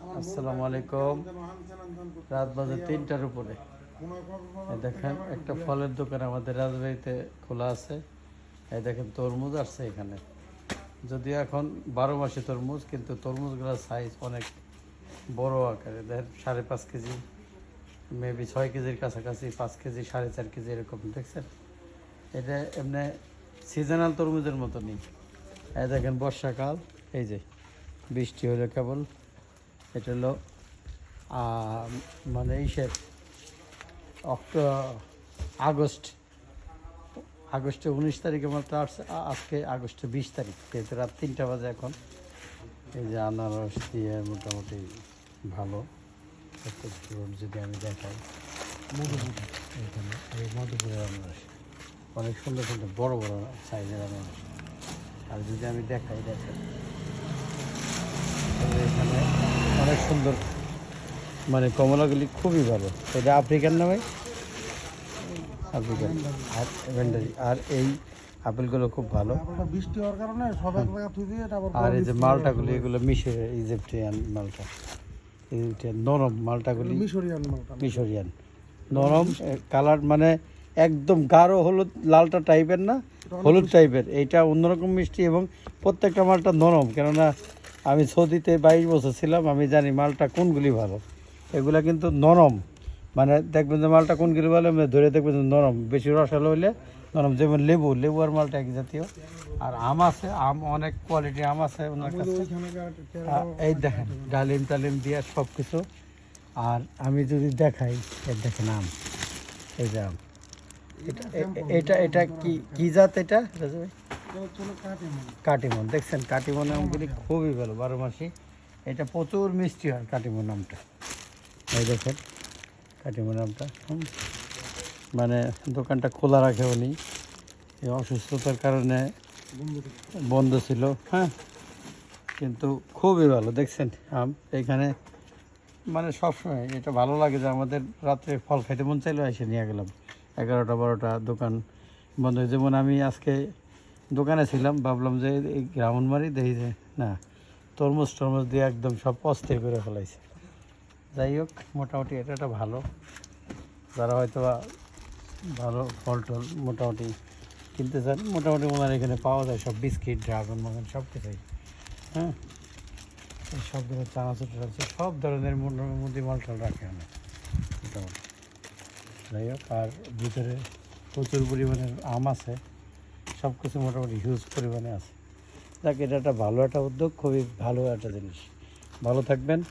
আসসালামু আলাইকুম। রাত বাজে তিনটার উপরে। দেখেন, একটা ফলের দোকান আমাদের রাজবাড়িতে খোলা আছে। এই দেখেন, তরমুজ আসছে এখানে। যদিও এখন বারো মাসে তরমুজ, কিন্তু তরমুজগুলোর সাইজ অনেক বড় আকারে। দেখেন, সাড়ে পাঁচ কেজি মেবি ছয় কেজির কাছাকাছি, পাঁচ কেজি, সাড়ে চার কেজি এরকম, দেখছেন? এটা এমনি সিজনাল তরমুজের মতনই। এই দেখেন, বর্ষাকাল, এই যে বৃষ্টি হলে কেবল। এটা হলো মানে ইসের অক্ট, আগস্ট, আগস্টে উনিশ তারিখে মাত্র আজকে আগস্টে বিশ তারিখ, যেহেতু রাত তিনটা বাজে এখন। এই যে আনারস দিয়ে মোটামুটি ভালো। ফ্রুট যদি আমি দেখাই। মধুপুর এখানে এই মধুপুরের আনারস। অনেক সুন্দর সুন্দর বড় বড় সাইজের আনারস। আর যদি আমি দেখাই, দেখেন। এই এখানে অনেক সুন্দর। মানে কমলাগুলি খুবই ভালো। এটা আফ্রিকান না ভাই? আফ্রিকান আর আর এই আপেলগুলো খুব ভালো। বৃষ্টি হওয়ার কারণে সব এক জায়গা থুই দিয়ে তারপর আর এই যে মালটাগুলি এগুলো মিশে ইজিপ্টিয়ান মালটা। ইজিপ্টিয়ান নরম মালটাগুলি। মিশরিয়ান মালটা। মিশরিয়ান। নরম কালার মানে একদম গাঢ় হলুদ লালটা টাইপের না? হলুদ টাইপের এইটা অন্যরকম মিষ্টি এবং প্রত্যেকটা মালটা নরম। কেননা আমি সৌদিতে বাইশ বছর ছিলাম, আমি জানি মালটা কোনগুলি ভালো। এগুলা কিন্তু নরম। মানে দেখবেন যে মালটা কোনগুলি ভালো ধরে দেখবেন যে নরম। বেশি রসালো হইলে নরম, যেমন লেবু। লেবু আর মালটা এক জাতীয়। আর আম আছে, আম অনেক কোয়ালিটি আম আছে ওনার কাছে। এই দেখেন, ডালিম টালিম দিয়ে সব কিছু আর আমি যদি দেখাই দেখেন আম। এই যে আম। এটা এটা এটা কি কি জাত এটা? মানে কাটিমন, দেখছেন? কাটিমন আমগুলি খুবই ভালো, বারো মাসি। এটা প্রচুর মিষ্টি হয় কাটিমন আমটা এই দেখেন, কাটিমন আমটা মানে দোকানটা খোলা রাখে উনি। এই অসুস্থতার কারণে বন্ধ ছিল হ্যাঁ। কিন্তু খুবই ভালো, দেখছেন? আম, এখানে মানে সবসময় এটা ভালো লাগে যে আমাদের রাত্রে ফল খাইতে মন চাইলেও এসে নিয়ে গেলাম। এগারোটা, বারোটা দোকান বন্ধ যেমন আমি আজকে দোকানে ছিলাম, ভাবলাম যে এই গ্রাউন্ড মারি দেখি যে না, তরমুজ টরমুজ দিয়ে একদম সব অস্থির করে ফেলাইছে। যাই হোক, মোটামুটি এটা একটা ভালো। যারা হয়তো ভালো ফল টল মোটামুটি কিনতে চান মোটামুটি ওনার এখানে পাওয়া যায় সব বিস্কিট, ড্রাগন, মাগন, সব কিছুই। হ্যাঁ? এই সবগুলো চানাচুর আছে সব ধরনের মোটামুটি মাল টাল রাখে অনেক মোটামুটি। যাই হোক, আর ভিতরে প্রচুর পরিমাণে আম আছে। সব কিছু মোটামুটি হিউজ পরিমাণে আছে। যাক, এটা একটা ভালো একটা উদ্যোগ, খুবই ভালো একটা জিনিস। ভালো থাকবেন।